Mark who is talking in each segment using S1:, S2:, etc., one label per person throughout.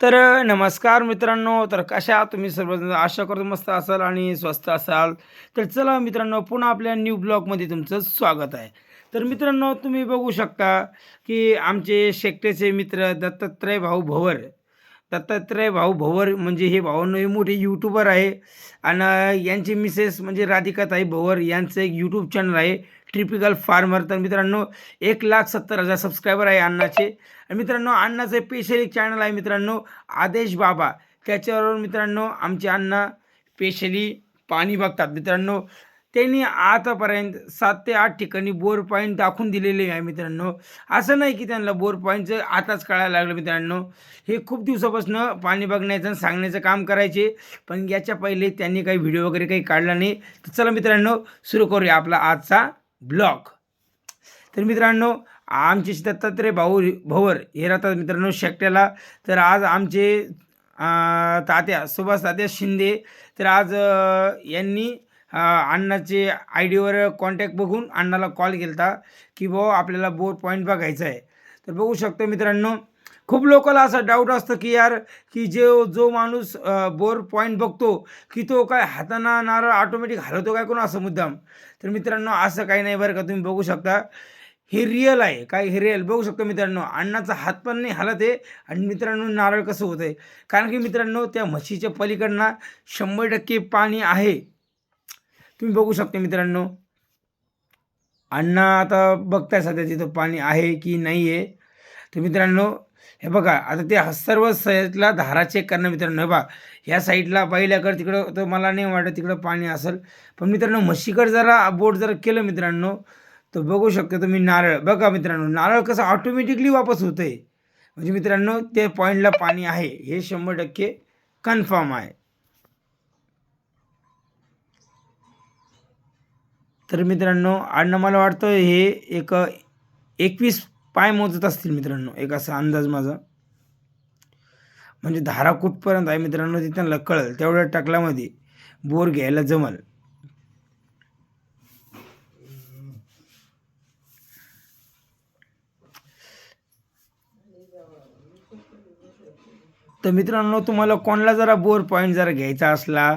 S1: तर नमस्कार मित्रांनो. तर कशा तुम्ही सर्वजण? आशा करतो मस्त असाल आणि स्वस्त असाल. तर चला मित्रांनो पुन्हा आपल्या न्यू ब्लॉगमध्ये तुमचं स्वागत आहे. तर मित्रांनो तुम्ही बघू शकता की आमचे शेकटेचे मित्र दत्तात्रय भाऊ भवर दत्तात्रय भाऊ भवर म्हणजे हे भावांनो हे मोठे यूट्यूबर आहे. आणि यांची मिसेस म्हणजे राधिकाताई भवर यांचं एक यूट्यूब चॅनल आहे ट्रिपिकल फार्मर तर मित्रांनो एक लाख सत्तर हजार सबस्क्रायबर आहे अण्णाचे. आणि मित्रांनो अण्णाचं स्पेशल एक चॅनल आहे मित्रांनो आदेश बाबा. त्याच्यावर मित्रांनो आमचे अण्णा स्पेशली पाणी बघतात. मित्रांनो त्यांनी आतापर्यंत सात ते आठ ठिकाणी बोर पॉईंट दाखवून दिलेले आहे मित्रांनो. असं नाही की त्यांना बोर पॉईंटचं आताच कळायला लागलं मित्रांनो. हे खूप दिवसापासून पाणी बघण्याचं आणि सांगण्याचं काम करायचे पण याच्या पहिले त्यांनी काही व्हिडिओ वगैरे काही काढला नाही. तर चला मित्रांनो सुरू करूया आपला आजचा ब्लॉग. तर मित्रांनो आमचे दत्तात्रय भाऊ भवर हे राहतात मित्रांनो शेकट्याला. तर आज आमचे तात्या सुभाष तात्या शिंदे. तर आज यांनी अण्णाचे आय डीवर कॉन्टॅक्ट बघून अण्णाला कॉल केला की भाऊ आपल्याला बोर पॉईंट बघायचा आहे. तर बघू शकतो मित्रांनो खूप लोकांना असं डाऊट असतं की यार की जो जो माणूस बोर पॉईंट बघतो की तो काय हाताना नारळ ऑटोमॅटिक हलवतो काय कोण असं मुद्दाम? तर मित्रांनो असं काही नाही बरं का तुम्ही बघू शकता. हे रिअल आहे काय हे रिअल बघू शकतो मित्रांनो अण्णाचा हात पण नाही हलत आहे आणि मित्रांनो नारळ कसं होतं आहे कारण की मित्रांनो त्या म्हशीच्या पलीकडनं शंभर टक्के पाणी आहे. तुम्ही बघू शकता मित्रांनो. अण्णा आता बघताय सध्या तिथं पाणी आहे की नाही आहे तर मित्रांनो हे बघा आता ते सर्व साईडला धारा चेक करणं मित्रांनो हे बघा. ह्या साईडला पहिल्याकडे तिकडं तर मला नाही वाटत तिकडं पाणी असेल. पण मित्रांनो म्हशीकडे जरा बोट जर केलं मित्रांनो तर बघू शकता तुम्ही नारळ. बघा मित्रांनो नारळ कसं ऑटोमॅटिकली वापस होतं आहे म्हणजे मित्रांनो ते पॉईंटला पाणी आहे. हे शंभर टक्के कन्फर्म आहे. तर मित्रांनो आडनं मला वाटतं हे एक एकवीस पाय मोजत असतील मित्रांनो एक असा अंदाज माझा. म्हणजे धारा कुठपर्यंत आहे मित्रांनो ते त्यांना कळेल. तेवढ्या टकल्यामध्ये बोर घ्यायला जमल. तर मित्रांनो तुम्हाला कोणाला जरा बोर पॉईंट जरा घ्यायचा असला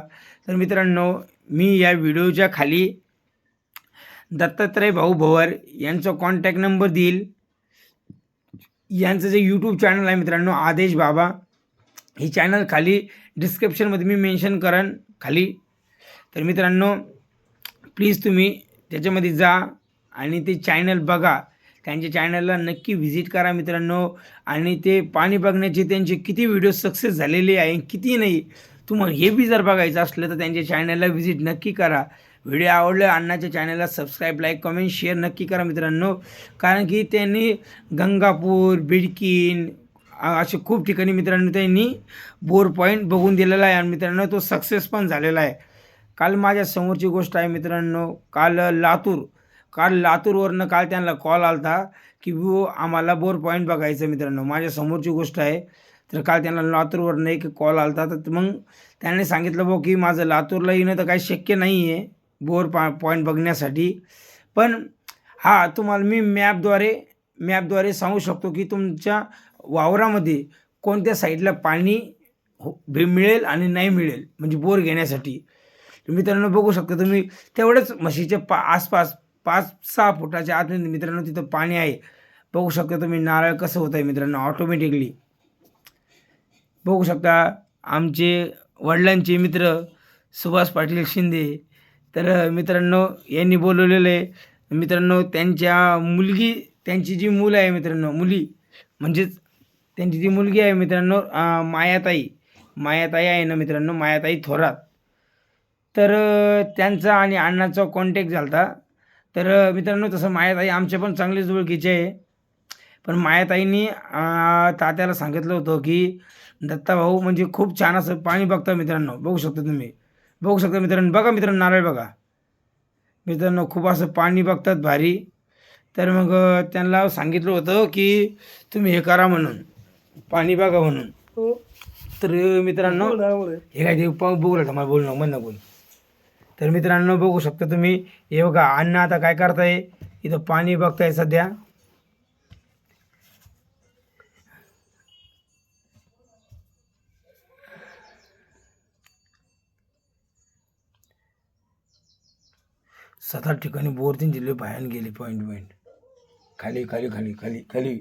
S1: तर मित्रांनो मी या व्हिडिओच्या खाली दत्तात्रय भाऊ भवर यांचा कॉन्टॅक्ट नंबर देईल. यांचं जे यूट्यूब चॅनल आहे मित्रांनो आदेश बाबा हे चॅनल खाली डिस्क्रिप्शनमध्ये मी मेन्शन करेन खाली. तर मित्रांनो प्लीज तुम्ही त्याच्यामध्ये जा आणि ते चॅनल बघा. त्यांच्या चॅनलला नक्की व्हिजिट करा मित्रांनो. आणि ते पाणी बघण्याचे त्यांचे किती व्हिडिओ सक्सेस झालेले आहे किती नाही तुम्हाला हे बी जर बघायचं असलं तर त्यांच्या चॅनलला व्हिजिट नक्की करा. व्हिडिओ आवडलं अण्णाच्या चॅनलला सबस्क्राईब लाईक कमेंट शेअर नक्की करा मित्रांनो. कारण की त्यांनी गंगापूर बिडकीन असे खूप ठिकाणी मित्रांनो त्यांनी बोर पॉईंट बघून दिलेला आहे. आणि मित्रांनो तो सक्सेस पण झालेला आहे. काल माझ्या समोरची गोष्ट आहे मित्रांनो काल लातूर काल लातूरवरनं काल त्यांना कॉल आला होता की वो आम्हाला बोर पॉईंट बघायचं मित्रांनो. माझ्या समोरची गोष्ट आहे. तर काल त्यांना लातूरवरनं एक कॉल आला होता तर मग त्यांनी सांगितलं भाऊ की माझं लातूरला येणं तर काही शक्य नाही आहे बोर पा पॉईंट बघण्यासाठी. पण हा तुम्हाला मी मॅपद्वारे मॅपद्वारे सांगू शकतो की तुमच्या वावरामध्ये कोणत्या साईडला पाणी हो भे मिळेल आणि नाही मिळेल म्हणजे बोर घेण्यासाठी. मित्रांनो बघू शकता तुम्ही तेवढंच म्हशीच्या पा आसपास पाच सहा फुटाच्या आतमध्ये मित्रांनो तिथं पाणी आहे. बघू शकता तुम्ही नारळ कसं होतं आहे मित्रांनो ऑटोमॅटिकली बघू शकता आमचे वडिलांचे मित्र सुभाष पाटील शिंदे तर मित्रांनो यांनी बोलवलेलं आहे मित्रांनो त्यांच्या मुलगी त्यांची जी मुलं आहे मित्रांनो मुली म्हणजेच त्यांची जी मुलगी आहे मित्रांनो मायाताई. मायाताई आहे ना मित्रांनो मायाताई थोरात. तर त्यांचा आणि अण्णाचा कॉन्टॅक्ट झाला होता तर मित्रांनो तसं मायाताई आमच्या पण चांगलीच ओळखीचे आहे. पण मायाताईंनी तात्याला सांगितलं होतं की दत्ताभाऊ म्हणजे खूप छान असं पाणी बघता मित्रांनो बघू शकता तुम्ही. बघू शकता मित्रांनो बघा मित्रांनो नारळ बघा. मित्रांनो खूप असं पाणी बघतात भारी. तर मग त्यांना सांगितलं होतं की तुम्ही हे करा म्हणून. पाणी बघा म्हणून. तर अं, मित्रांनो हे काय ते लागतं मला बोलणं म्हण नको. तर मित्रांनो बघू शकता तुम्ही हे बघा अण्णा आता काय करताय? इथं पाणी बघताय सध्या. सात आठ ठिकाणी बोर तीन जिल्हे बाहेर गेले पॉईंट पॉईंट खाली खाली खाली खाली खाली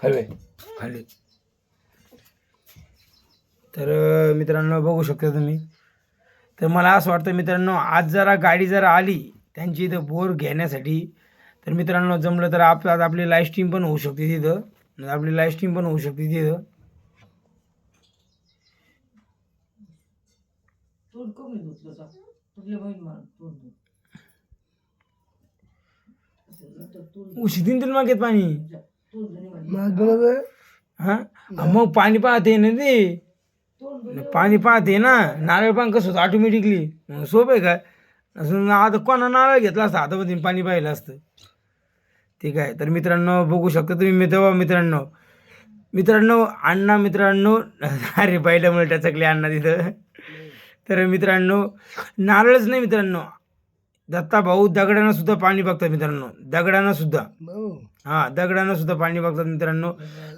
S1: खाली खाली. तर मित्रांनो बघू शकता तुम्ही. तर मला असं वाटतं मित्रांनो आज जरा गाडी जर आली त्यांची इथं बोर घेण्यासाठी. तर मित्रांनो जमलं तर आप आज आपली लाईव्ह स्ट्रीम पण होऊ शकते तिथं. आपली लाईव्ह स्ट्रीम पण होऊ शकते तिथं.
S2: तोंड कमी धुतलं का बहीण मार तोंड. धुत असं नंतर तोंड
S1: उशी दिन तुला मागेत पाणी. हां? मग पाणी पाहते ना ते. पाणी पाहते ना. नारळ पाणी कसं होतं? ऑटोमॅटिकली मग सोपं आहे काय असं आता कोणा नारळ घेतला असतं? हातामध्ये पाणी पाहिलं असतं. ठीक आहे. तर मित्रांनो बघू शकता तुम्ही मी तेव्हा मित्रांनो. मित्रांनो अण्णा मित्रांनो. अरे पहिल्यामुळे टचकले अण्णा तिथं. तर मित्रांनो नारळच नाही मित्रांनो. दत्ता भाऊ दगडानं सुद्धा पाणी बघतात मित्रांनो. दगडानं सुद्धा. हां. दगडानं सुद्धा पाणी बघतात मित्रांनो.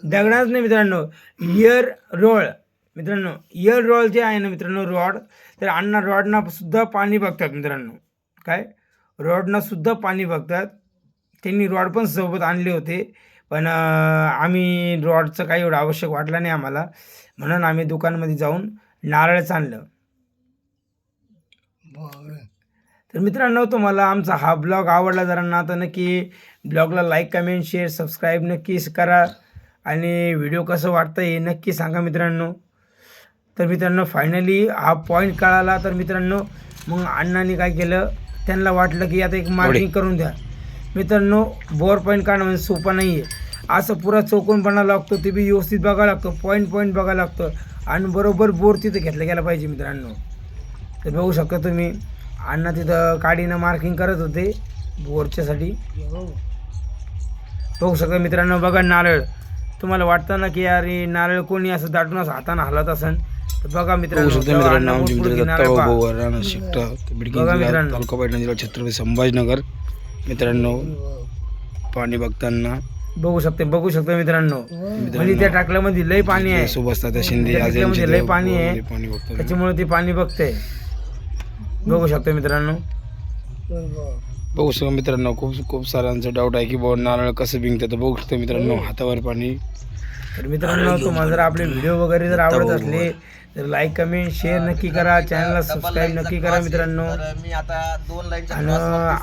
S1: दगडानच नाही मित्रांनो इयर रोळ मित्रांनो इयर रोळ जे आहे ना मित्रांनो रॉड तर अण्णा रॉडना सुद्धा पाणी बघतात मित्रांनो. काय? रॉडना सुद्धा पाणी बघतात. त्यांनी रॉड पण सोबत आणले होते. पण आम्ही रॉडचं काही एवढं आवश्यक वाटलं नाही आम्हाला. म्हणून आम्ही दुकानमध्ये जाऊन नारळच आणलं. तर मित्रांनो तुम्हाला आमचा हा ब्लॉग आवडला जरा ना तर नक्की ब्लॉगला लाईक कमेंट शेअर सबस्क्राईब नक्कीच करा. आणि व्हिडिओ कसं वाटतं हे नक्की सांगा मित्रांनो. तर मित्रांनो फायनली हा पॉईंट कळाला. तर मित्रांनो मग अण्णांनी काय केलं? त्यांना वाटलं की आता एक मार्किंग करून द्या. मित्रांनो बोर पॉईंट काढणं म्हणजे सोपं नाही आहे असं पुरा चौकोन बनावं लागतो ते बी व्यवस्थित बघावं लागतं पॉईंट पॉईंट बघावं लागतं. आणि बरोबर बोर तिथं घेतला गेला पाहिजे मित्रांनो. तर बघू शकता तुम्ही. अण्णा तिथं काडीनं मार्किंग करत होते बोरच्यासाठी बघू शकता मित्रांनो बघा नारळ. तुम्हाला वाटतं ना की अरे नारळ कोणी असं दाटून असं हातानं हलत असन? तर बघा मित्रांनो
S3: जिल्हा छत्रपती संभाजीनगर. मित्रांनो पाणी बघताना.
S1: बघू शकते बघू शकता मित्रांनो. म्हणजे त्या टाकल्यामध्ये लय पाणी आहे.
S3: शिंदे
S1: लय पाणी आहे. त्याच्यामुळे ते पाणी बघते. बघू शकता मित्रांनो.
S3: बघू शकता मित्रांनो खूप खूप सारांचा डाऊट आहे की बाबा नारळ कसं बिंगतं तर बघू शकता मित्रांनो हातावर पाणी.
S1: तर मित्रांनो तुम्हाला जर आपले व्हिडिओ वगैरे जर आवडत असले तर लाईक कमेंट शेअर नक्की करा. चॅनलला सबस्क्राईब नक्की करा मित्रांनो.
S4: तर मी आता दोन लाईनच्या
S1: आणि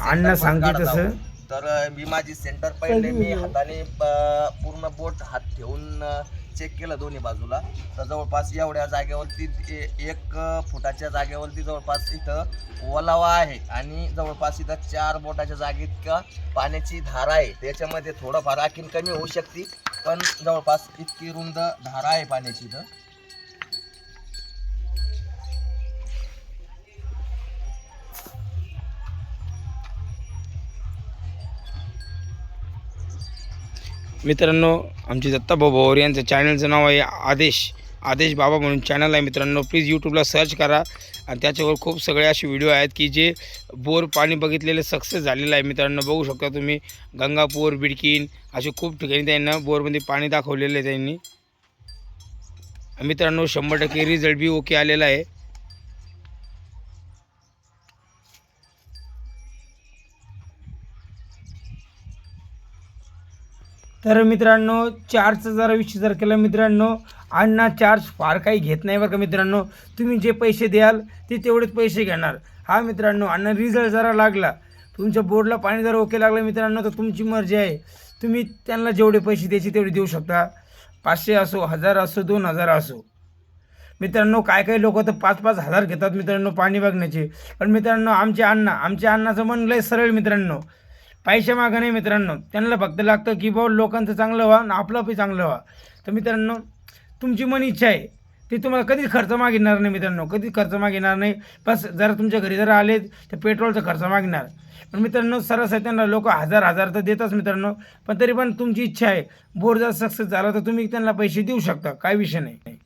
S1: अण्णा सांगते तसं.
S4: तर मी माझी सेंटर पहिले मी हाताने पूर्ण बोट हात ठेवून चेक केलं दोन्ही बाजूला. तर जवळपास एवढ्या जागेवरती एक फुटाच्या जागेवरती जवळपास इथं ओलावा आहे. आणि जवळपास इथं चार बोटाच्या जागेत का पाण्याची धार आहे. त्याच्यामध्ये थोडंफार आणखीन कमी होऊ शकते पण जवळपास इतकी रुंद धारा आहे पाण्याची इथं.
S3: मित्रांनो आमचे दत्ता भाऊ भोवर यांचं चॅनलचं नाव आहे आदेश. आदेश बाबा म्हणून चॅनल आहे मित्रांनो. प्लीज यूट्यूबला सर्च करा. आणि त्याच्यावर खूप सगळे असे व्हिडिओ आहेत की जे बोर पाणी बघितलेले सक्सेस झालेलं आहे मित्रांनो. बघू शकता तुम्ही गंगापूर बिडकीन असे खूप ठिकाणी त्यांना बोरमध्ये पाणी दाखवलेलं आहे त्यांनी. मित्रांनो शंभर टक्के रिझल्ट बी ओके आलेला आहे.
S1: तर मित्रांनो चार्जचं जरा विषय जर केला मित्रांनो अण्णा चार्ज फार काही घेत नाही बरं का मित्रांनो. तुम्ही जे पैसे द्याल ते तेवढेच पैसे घेणार. हा मित्रांनो अण्णा रिझल्ट जरा लागला. तुमच्या बोर्डला पाणी जर ओके लागलं मित्रांनो तर तुमची मर्जी आहे. तुम्ही त्यांना जेवढे पैसे द्यायचे तेवढे देऊ शकता. पाचशे असो हजार असो दोन हजार असो. मित्रांनो काय काही लोक तर पाच पाच हजार घेतात मित्रांनो पाणी बघण्याचे. पण मित्रांनो आमचे अण्णा आमच्या अण्णाचं मन लय सरळ मित्रांनो. पैशा मागं नाही मित्रांनो. त्यांना फक्त लागतं की बाबा लोकांचं चांगलं व्हा आणि आपलं पण चांगलं व्हा. तर मित्रांनो तुमची मन इच्छा आहे ते तुम्हाला कधीच खर्च मागिणार नाही मित्रांनो. कधीच खर्च मागिणार नाही. बस जर तुमच्या घरी जर आले तर पेट्रोलचा खर्च मागणार पण मित्रांनो सरासरी त्यांना लोक हजार हजार तर देतात मित्रांनो. पण तरी पण तुमची इच्छा आहे बोर जर सक्सेस झाला तर तुम्ही त्यांना पैसे देऊ शकता. काय विषय नाही.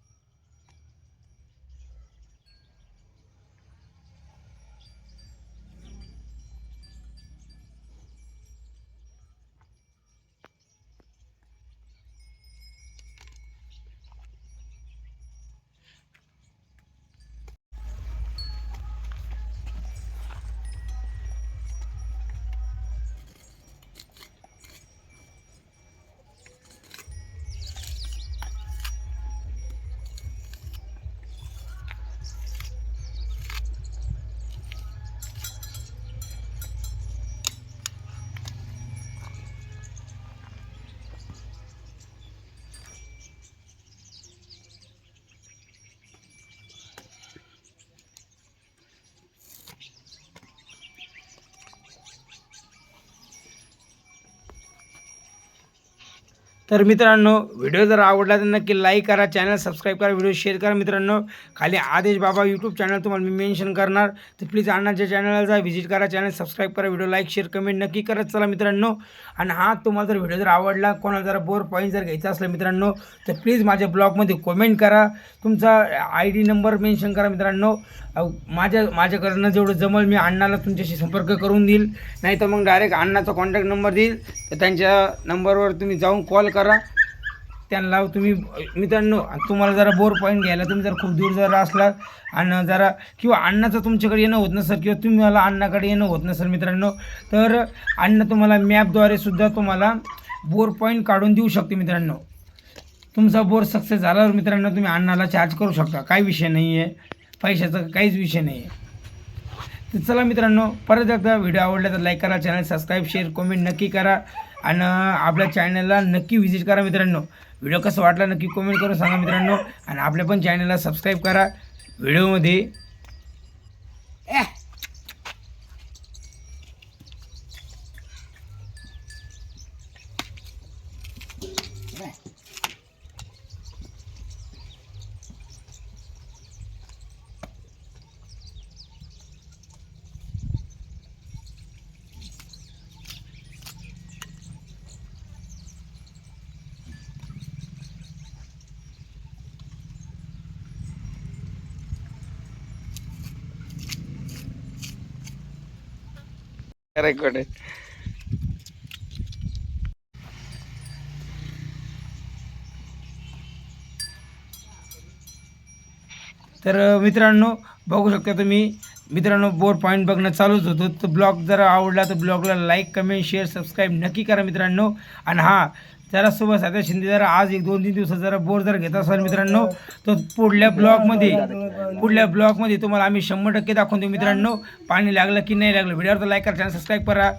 S1: तर मित्रांनो व्हिडिओ जर आवडला तर नक्की लाईक करा चॅनल सबस्क्राईब करा व्हिडिओ शेअर करा. मित्रांनो खाली आदेश बाबा यूट्यूब चॅनल तुम्हाला मी मेन्शन करणार. तर प्लीज अण्णाच्या चॅनलला जा व्हिजिट करा चॅनल सबस्क्राईब करा व्हिडिओ लाईक शेअर कमेंट नक्की करत चला मित्रांनो. आणि हा तुम्हाला जर व्हिडिओ जर आवडला कोणाला जर बोर पॉईंट जर घ्यायचा असला मित्रांनो तर प्लीज माझ्या ब्लॉगमध्ये कमेंट करा. तुमचा आय डी नंबर मेन्शन करा मित्रांनो. अहो, माझ्या माझ्याकडनं जेवढं जमल मी अण्णाला तुमच्याशी संपर्क करून देईल. नाही तर मग डायरेक्ट अण्णाचा कॉन्टॅक्ट नंबर देईल. तर त्यांच्या नंबरवर तुम्ही जाऊन कॉल करा. करा. त्यांना तुम्ही मित्रांनो तुम्हाला जरा बोर पॉईंट घ्यायला तुम्ही जर खूप दूर जर असला आणि जरा किंवा अण्णाचं तुमच्याकडे येणं होत नसेल किंवा तुम्हाला अण्णाकडे येणं होत नसेल मित्रांनो तर अण्णा तुम्हाला मॅपद्वारे सुद्धा तुम्हाला बोर पॉईंट काढून देऊ शकते मित्रांनो. तुमचा बोर सक्सेस झाल्यावर मित्रांनो तुम्ही अण्णाला चार्ज करू शकता. काही विषय नाही आहे पैशाचा काहीच विषय नाही आहे तर चला मित्रांनो परत एकदा व्हिडिओ आवडला तर लाईक करा चॅनल सबस्क्राईब शेअर कमेंट नक्की करा. आणि आपल्या चॅनलला नक्की व्हिजिट करा मित्रांनो. व्हिडिओ कसं वाटला नक्की कमेंट करून सांगा मित्रांनो. आणि आपल्या पण चॅनलला सबस्क्राईब करा. व्हिडिओमध्ये
S3: रेकॉर्ड
S1: तर मित्रांनो बघू शकता तुम्ही. मित्रांनो बोर पॉईंट बघणं चालूच होतं. तर ब्लॉग जर आवडला तर ब्लॉगला लाईक कमेंट शेअर सबस्क्राईब नक्की करा मित्रांनो. आणि हां जरा सोबत साध्या शिंदे जरा आज एक दोन तीन दिवसात जरा बोर जर घेत असाल मित्रांनो तर पुढल्या ब्लॉगमध्ये पुढल्या ब्लॉगमध्ये तुम्हाला आम्ही शंभर टक्के दाखवून देऊ मित्रांनो. पाणी लागलं की नाही लागलं व्हिडिओवर तर लाईक करा चॅनल सबस्क्राईब करा.